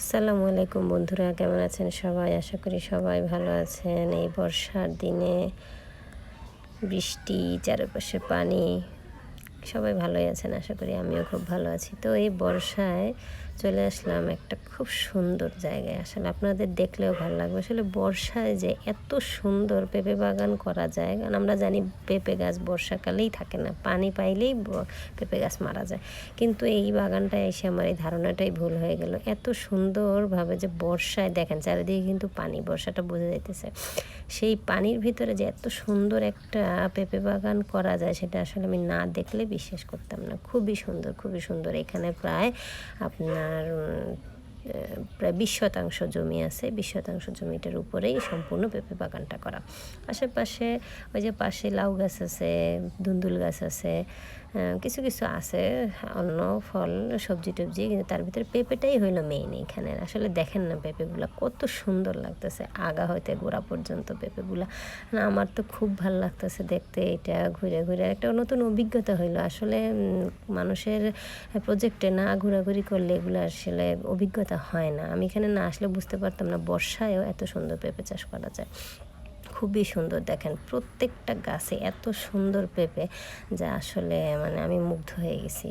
আসসালামু আলাইকুম বন্ধুরা, কেমন আছেন সবাই? আশা করি সবাই ভালো আছেন। এই বর্ষার দিনে বৃষ্টি, চারপাশে পানি সবাই ভালোই আছেন, আশা করি আমিও খুব ভালো আছি। তো এই বর্ষায় চলে আসলাম একটা খুব সুন্দর জায়গায়। আসলে আপনাদের দেখলেও ভালো লাগবে। আসলে বর্ষায় যে এত সুন্দর পেঁপে বাগান করা যায়, কারণ আমরা জানি পেঁপে গাছ বর্ষাকালেই থাকে না, পানি পাইলেই পেঁপে গাছ মারা যায়। কিন্তু এই বাগানটায় এসে আমার এই ধারণাটাই ভুল হয়ে গেল। এত সুন্দরভাবে যে বর্ষায় দেখেন, চারিদিকে কিন্তু পানি, বর্ষাটা বোঝা যাইতেছে। সেই পানির ভিতরে যে এত সুন্দর একটা পেঁপে বাগান করা যায়, সেটা আসলে আমি না দেখলে বিশ্বাস করতাম না। খুবই সুন্দর খুবই সুন্দর। এখানে প্রায় আপনার প্রায় বিশ শতাংশ জমি আছে, বিশ শতাংশ জমিটার উপরেই সম্পূর্ণ পেঁপে বাগানটা করা। আশেপাশে ওই যে পাশে লাউ গাছ আছে ধুন্দুল গাছ আছে কিছু কিছু আছে, অন্য ফল, সবজি টবজি, কিন্তু তার ভিতরে পেঁপেটাই হইল মেইন এখানে। আসলে দেখেন না পেঁপেগুলো কত সুন্দর লাগতেছে, আগা হইতে গোড়া পর্যন্ত পেঁপেগুলো। আমার তো খুব ভালো লাগতেছে দেখতে, এটা ঘুরে ঘুরে একটা নতুন অভিজ্ঞতা হইল। আসলে মানুষের প্রজেক্টে না ঘোরাঘুরি করলে এগুলো আসলে অভিজ্ঞতা হয় না। আমি এখানে না আসলে বুঝতে পারতাম না বর্ষায়ও এত সুন্দর পেঁপে চাষ করা যায়। খুবই সুন্দর দেখেন, প্রত্যেকটা গাছে এত সুন্দর পেঁপে যা আসলে মানে আমি মুগ্ধ হয়ে গেছি।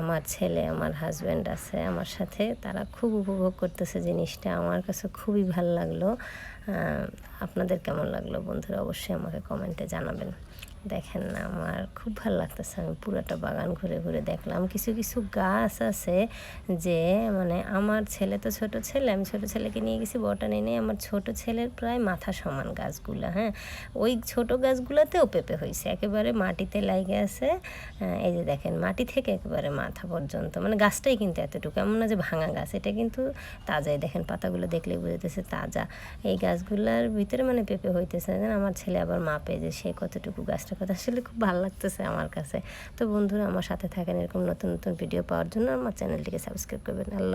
আমার ছেলে, আমার হাজব্যান্ড আছে, আমার সাথে তারা খুব উপভোগ করতেছে জিনিসটা। আমার কাছে খুবই ভালো লাগল। আপনাদের কেমন লাগল বন্ধুরা? অবশ্যই আমাকে কমেন্টে জানাবেন। দেখেন না আমার, খুব ভালো লাগতেছে আমি পুরোটা বাগান ঘুরে ঘুরে দেখলাম। কিছু কিছু গাছ আছে যে মানে আমার ছেলে তো ছোট ছেলে, আমি ছোট ছেলেকে নিয়ে গেছি বটানি নিয়ে। আমার ছোট ছেলের প্রায় মাথা সমান গাছগুলো হ্যাঁ। ওই ছোট গাছগুলোতেও পেঁপে হয়েছে, একেবারে মাটিতে লাগে আছে। এই যে দেখেন, মাটি থেকে একেবারে মাথা পর্যন্ত। মানে গাছটাই কিন্তু এতটুকু, এমন না যে ভাঙা গাছ, এটা কিন্তু তাজাই দেখেন, পাতাগুলো দেখলেই বুঝতেছে তাজা। এই গাছগুলোর ভিতরে মানে পেঁপে হইতেছে। আমার ছেলে আবার মাপে যে সে কতটুকু গাছটা কথা আসলে খুব ভালো লাগতেছে আমার কাছে। তো বন্ধুরা, আমার সাথে থাকেন এরকম নতুন নতুন ভিডিও পাওয়ার জন্য আমার চ্যানেলটিকে সাবস্ক্রাইব করবেন। আল্লাহ